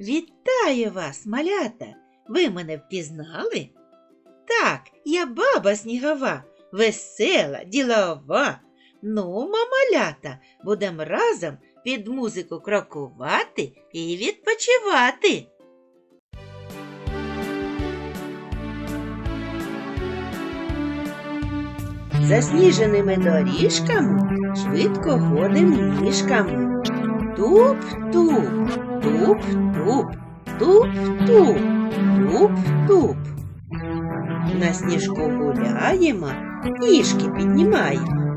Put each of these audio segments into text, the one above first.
Вітаю вас, малята! Ви мене впізнали? Так, я баба снігова, весела, ділова. Ну, мамалята, будем разом під музику крокувати і відпочивати. Засніженими доріжками швидко ходим ніжками. Туп-туп, туп-туп, туп-туп, туп-туп. На сніжку гуляємо, ніжки піднімаємо.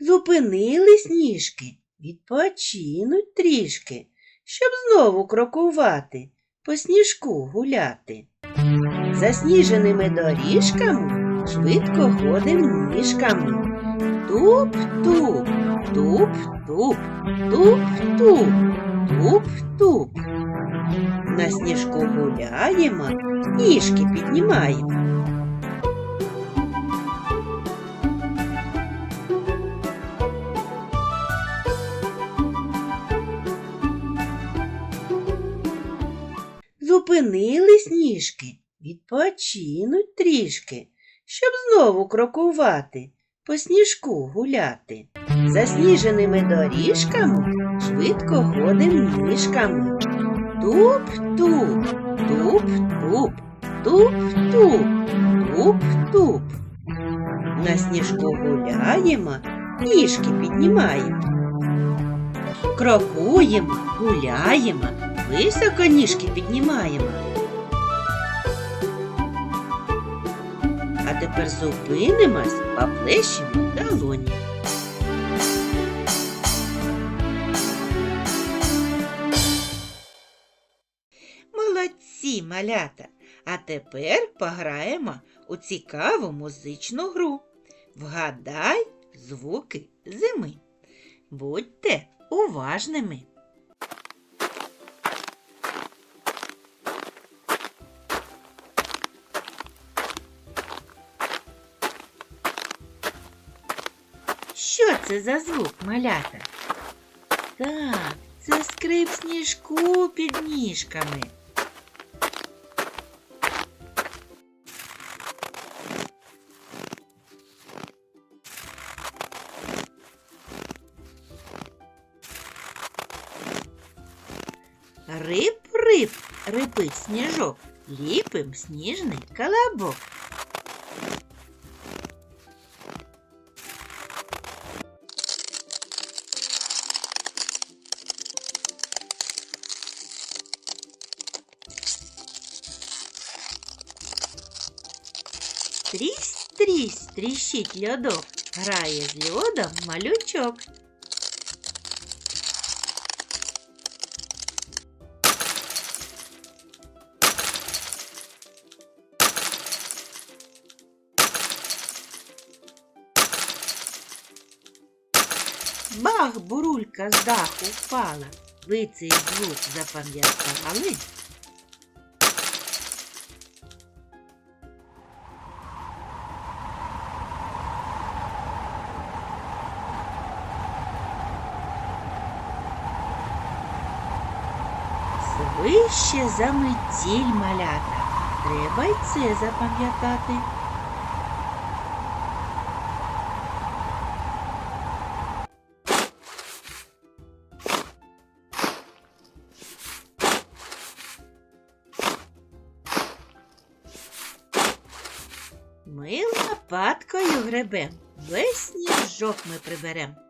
Зупинились ніжки, відпочинуть трішки, щоб знову крокувати, по сніжку гуляти. Засніженими доріжками швидко ходим ніжками. Туп-туп, туп-туп, туп-туп, туп-туп. На сніжку гуляємо, ніжки піднімаємо. Зупинились ніжки, відпочинуть трішки, щоб знову крокувати, по сніжку гуляти. Засніженими доріжками швидко ходим ніжками. Туп-туп, туп-туп, туп-туп, туп-туп. На сніжку гуляємо, ніжки піднімаємо. Крокуємо, гуляємо, високо ніжки піднімаємо. А тепер зупинимось, поплещемо долоні. Молодці, малята! А тепер пограємо у цікаву музичну гру. Вгадай звуки зими. Будьте уважними. Що це за звук, малята? Так, це скрип сніжку під ніжками. Рип-рип, рипить сніжок, ліпим сніжний колобок. Трісь, трісь, тріщить льодок, грає з льодом малючок. Бах, бурулька з даху впала. Ви цей звук запам'ятали? Свище за метіль малята. Треба й це запам'ятати. Ми лопаткою гребем, весь сніжок ми приберем.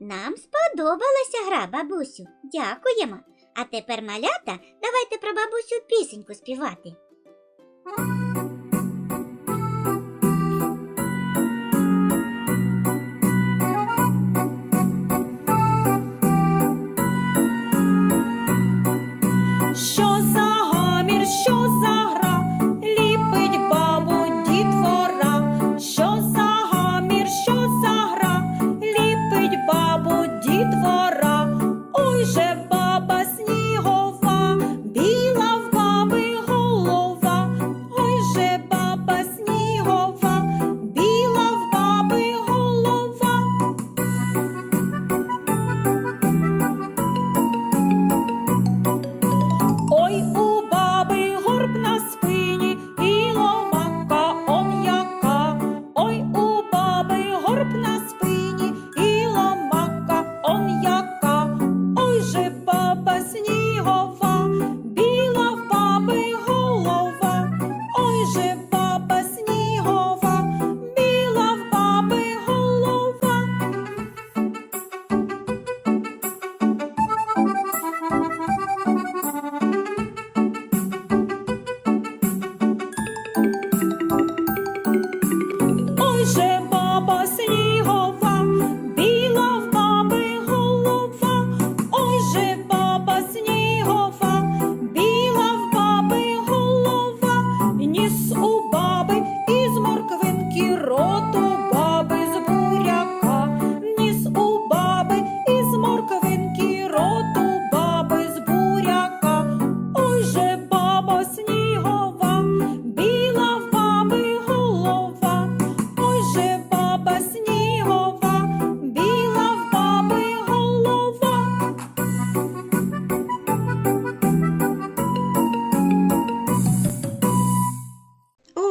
Нам сподобалася гра, бабусю. Дякуємо. А тепер, малята, давайте про бабусю пісеньку співати. wait for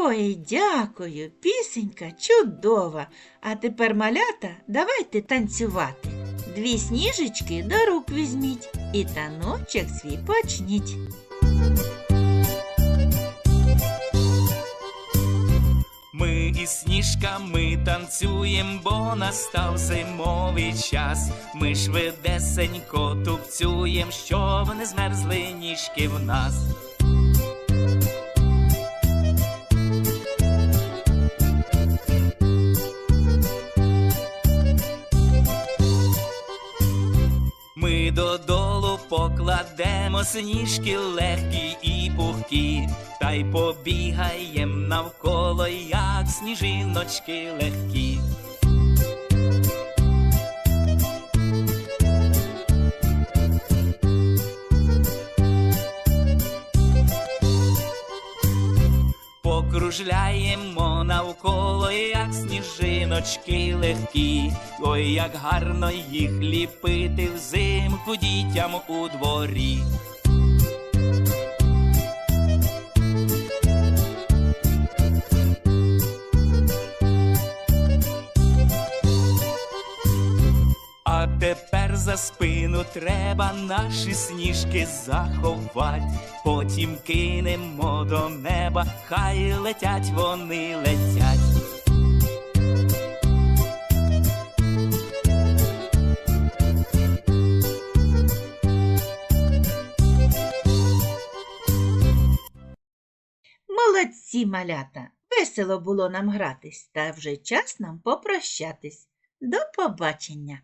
Ой, дякую, пісенька чудова. А тепер, малята, давайте танцювати. Дві сніжечки до рук візьміть і таночок свій почніть. Ми із сніжками танцюєм, бо настав зимовий час. Ми швидесенько тупцюєм, щоб не змерзли ніжки в нас. Додолу покладемо сніжки легкі і пухкі, та й побігаєм навколо, як сніжиночки легкі. Покружляємо навколо, як сніжиночки легкі. Ой, як гарно їх ліпити взимку дітям у дворі. А тепер за спину треба наші сніжки заховать, потім кинемо до неба, хай летять вони летять. Молодці, малята! Весело було нам гратись, та вже час нам попрощатись. До побачення!